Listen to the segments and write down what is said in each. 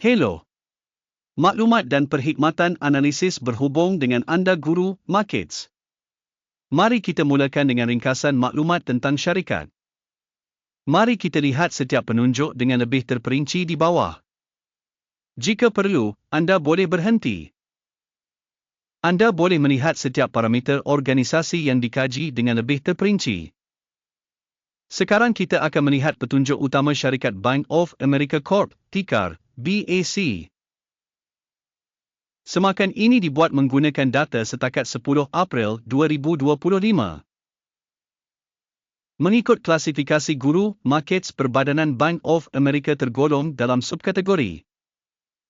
Hello. Maklumat dan perkhidmatan analisis berhubung dengan anda guru markets. Mari kita mulakan dengan ringkasan maklumat tentang syarikat. Mari kita lihat setiap penunjuk dengan lebih terperinci di bawah. Jika perlu, anda boleh berhenti. Anda boleh melihat setiap parameter organisasi yang dikaji dengan lebih terperinci. Sekarang kita akan melihat petunjuk utama syarikat Bank of America Corp, ticker BAC. Semakan ini dibuat menggunakan data setakat 10 April 2025. Mengikut klasifikasi guru, markets perbadanan Bank of America tergolong dalam subkategori.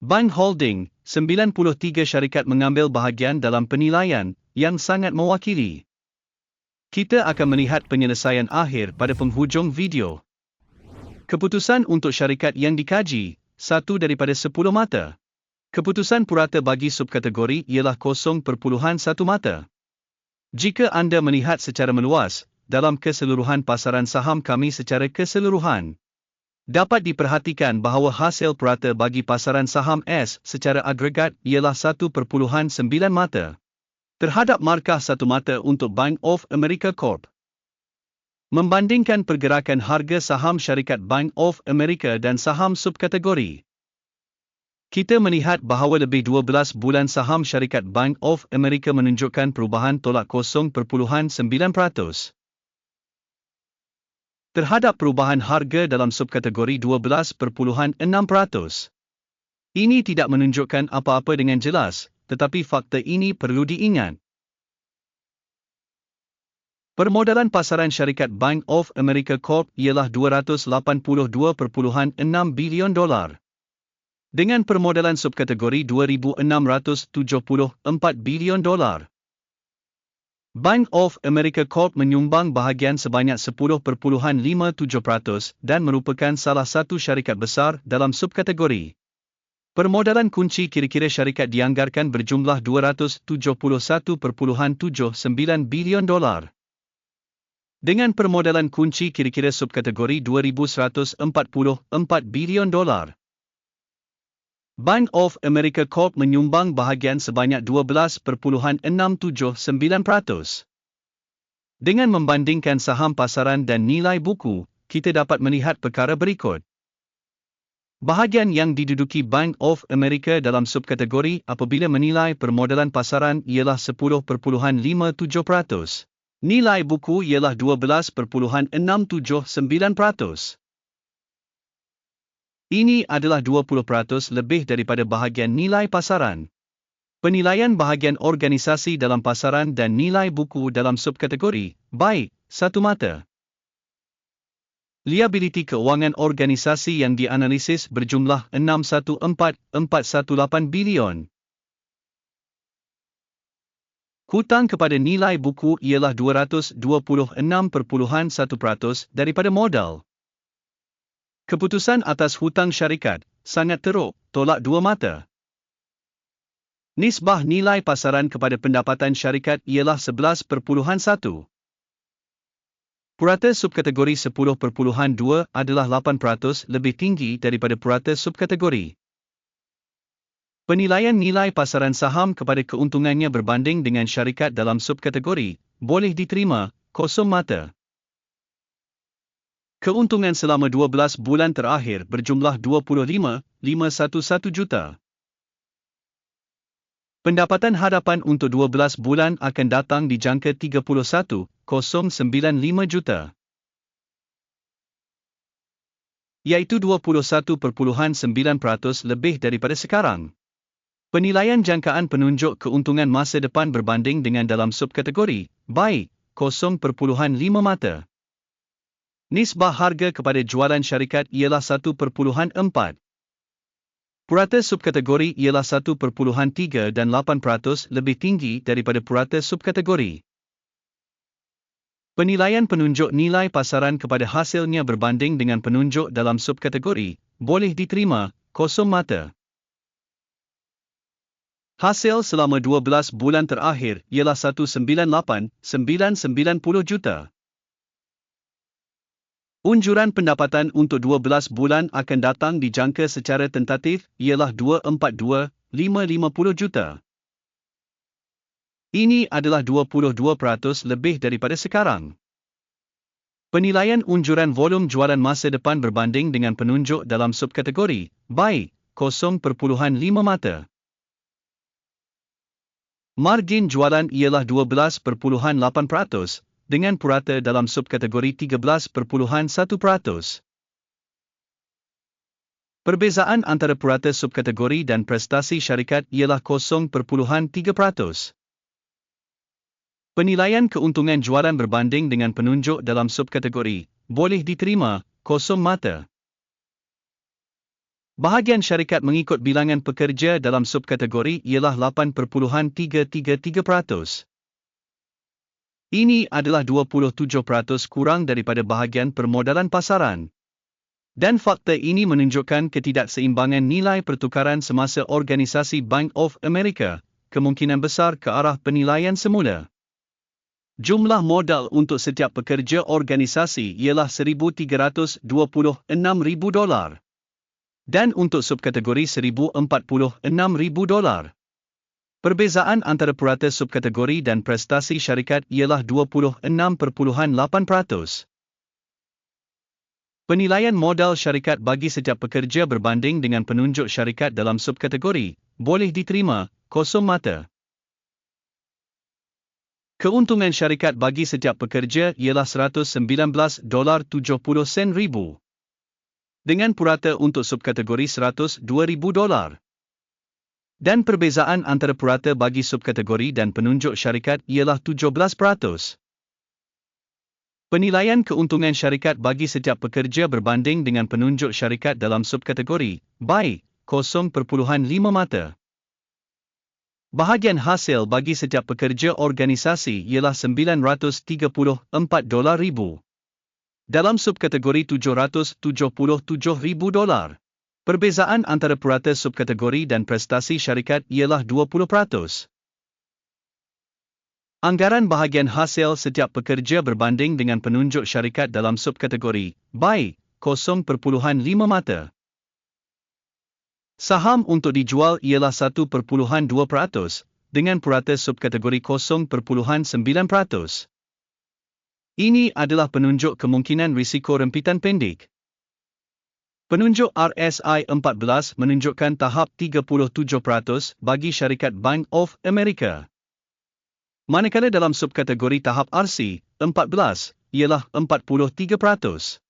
Bank Holding, 93 syarikat mengambil bahagian dalam penilaian yang sangat mewakili. Kita akan melihat penyelesaian akhir pada penghujung video. Keputusan untuk syarikat yang dikaji, satu daripada 10 mata. Keputusan purata bagi subkategori ialah 0.1 mata. Jika anda melihat secara meluas, dalam keseluruhan pasaran saham kami secara keseluruhan, Dapat diperhatikan bahawa hasil purata bagi pasaran saham S secara agregat ialah 1.9 mata terhadap markah satu mata untuk Bank of America Corp. Membandingkan pergerakan harga saham syarikat Bank of America dan saham subkategori. Kita melihat bahawa lebih 12 bulan saham syarikat Bank of America menunjukkan perubahan tolak 0.9% terhadap perubahan harga dalam subkategori 12.6%. Ini tidak menunjukkan apa-apa dengan jelas, tetapi fakta ini perlu diingat. Permodalan pasaran syarikat Bank of America Corp ialah 282.6 bilion dolar. Dengan permodalan subkategori 2,674 bilion dolar. Bank of America Corp menyumbang bahagian sebanyak 10.57% dan merupakan salah satu syarikat besar dalam subkategori. Permodalan kunci kira-kira syarikat dianggarkan berjumlah 271.79 bilion dolar. Dengan permodalan kunci kira-kira subkategori 2144 bilion dolar. Bank of America Corp menyumbang bahagian sebanyak 12.679%. Dengan membandingkan saham pasaran dan nilai buku, kita dapat melihat perkara berikut. Bahagian yang diduduki Bank of America dalam subkategori apabila menilai permodalan pasaran ialah 10.57%. Nilai buku ialah 12.679%. Ini adalah 20% lebih daripada bahagian nilai pasaran. Penilaian bahagian organisasi dalam pasaran dan nilai buku dalam subkategori, baik, satu mata. Liability keuangan organisasi yang dianalisis berjumlah 614,418 bilion. Hutang kepada nilai buku ialah 226.1% daripada modal. Keputusan atas hutang syarikat sangat teruk, tolak dua mata. Nisbah nilai pasaran kepada pendapatan syarikat ialah 11.1. Purata subkategori 10.2 adalah 8% lebih tinggi daripada purata subkategori. Penilaian nilai pasaran saham kepada keuntungannya berbanding dengan syarikat dalam subkategori boleh diterima, kosong mata. Keuntungan selama 12 bulan terakhir berjumlah 25,511 juta. Pendapatan hadapan untuk 12 bulan akan datang dijangka 31,095 juta. Iaitu 21.9% lebih daripada sekarang. Penilaian jangkaan penunjuk keuntungan masa depan berbanding dengan dalam subkategori, baik, 0.5 mata. Nisbah harga kepada jualan syarikat ialah 1.4. Purata subkategori ialah 1.3 dan 8% lebih tinggi daripada purata subkategori. Penilaian penunjuk nilai pasaran kepada hasilnya berbanding dengan penunjuk dalam subkategori boleh diterima, kosong mata. Hasil selama 12 bulan terakhir ialah 198,990 juta. Unjuran pendapatan untuk 12 bulan akan datang dijangka secara tentatif ialah 242,550 juta. Ini adalah 22% lebih daripada sekarang. Penilaian unjuran volum jualan masa depan berbanding dengan penunjuk dalam subkategori, baik, 0.5 mata. Margin jualan ialah 12.8%, dengan purata dalam subkategori 13.1%. Perbezaan antara purata subkategori dan prestasi syarikat ialah 0.3%. Penilaian keuntungan jualan berbanding dengan penunjuk dalam subkategori boleh diterima kosong mata. Bahagian syarikat mengikut bilangan pekerja dalam subkategori ialah 8.333%. Ini adalah 27% kurang daripada bahagian permodalan pasaran. Dan fakta ini menunjukkan ketidakseimbangan nilai pertukaran semasa organisasi Bank of America, kemungkinan besar ke arah penilaian semula. Jumlah modal untuk setiap pekerja organisasi ialah 1,326,000 dolar. Dan untuk subkategori 1,046,000 dolar. Perbezaan antara purata subkategori dan prestasi syarikat ialah 26.8%. Penilaian modal syarikat bagi setiap pekerja berbanding dengan penunjuk syarikat dalam subkategori boleh diterima kosong mata. Keuntungan syarikat bagi setiap pekerja ialah 119 dolar 70 sen ribu. Dengan purata untuk subkategori 102 ribu dolar. Dan perbezaan antara purata bagi subkategori dan penunjuk syarikat ialah 17%. Penilaian keuntungan syarikat bagi setiap pekerja berbanding dengan penunjuk syarikat dalam subkategori, baik, 0.5 mata. Bahagian hasil bagi setiap pekerja organisasi ialah 934 dolar ribu. Dalam subkategori 777 ribu dolar. Perbezaan antara purata subkategori dan prestasi syarikat ialah 20%. Anggaran bahagian hasil setiap pekerja berbanding dengan penunjuk syarikat dalam subkategori, baik, 0.5 mata. Saham untuk dijual ialah 1.2% dengan purata subkategori 0.9%. Ini adalah penunjuk kemungkinan risiko rempitan pendek. Penunjuk RSI 14 menunjukkan tahap 37% bagi syarikat Bank of America. Manakala dalam subkategori tahap RC 14 ialah 43%.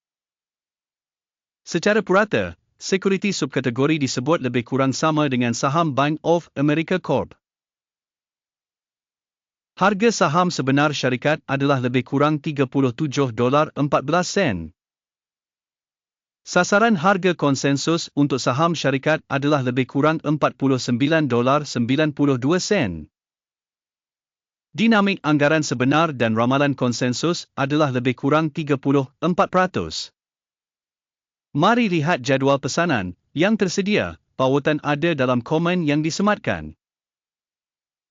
Secara purata, sekuriti subkategori disebut lebih kurang sama dengan saham Bank of America Corp. Harga saham sebenar syarikat adalah lebih kurang 37 dolar 14 sen. Sasaran harga konsensus untuk saham syarikat adalah lebih kurang 49 dolar 92 sen. Dinamik anggaran sebenar dan ramalan konsensus adalah lebih kurang 34%. Mari lihat jadual pesanan yang tersedia, pautan ada dalam komen yang disematkan.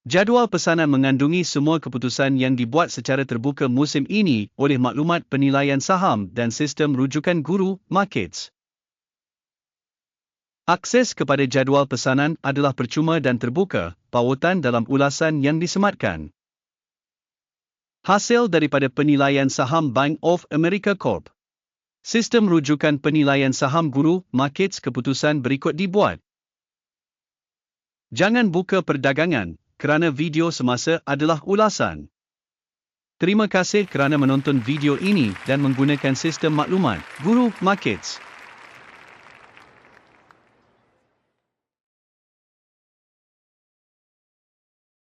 Jadual pesanan mengandungi semua keputusan yang dibuat secara terbuka musim ini oleh maklumat penilaian saham dan sistem rujukan guru markets. Akses kepada jadual pesanan adalah percuma dan terbuka, pautan dalam ulasan yang disematkan. Hasil daripada penilaian saham Bank of America Corp. Sistem rujukan penilaian saham guru markets keputusan berikut dibuat. Jangan buka perdagangan, kerana video semasa adalah ulasan. Terima kasih kerana menonton video ini dan menggunakan sistem maklumat Guru Markets.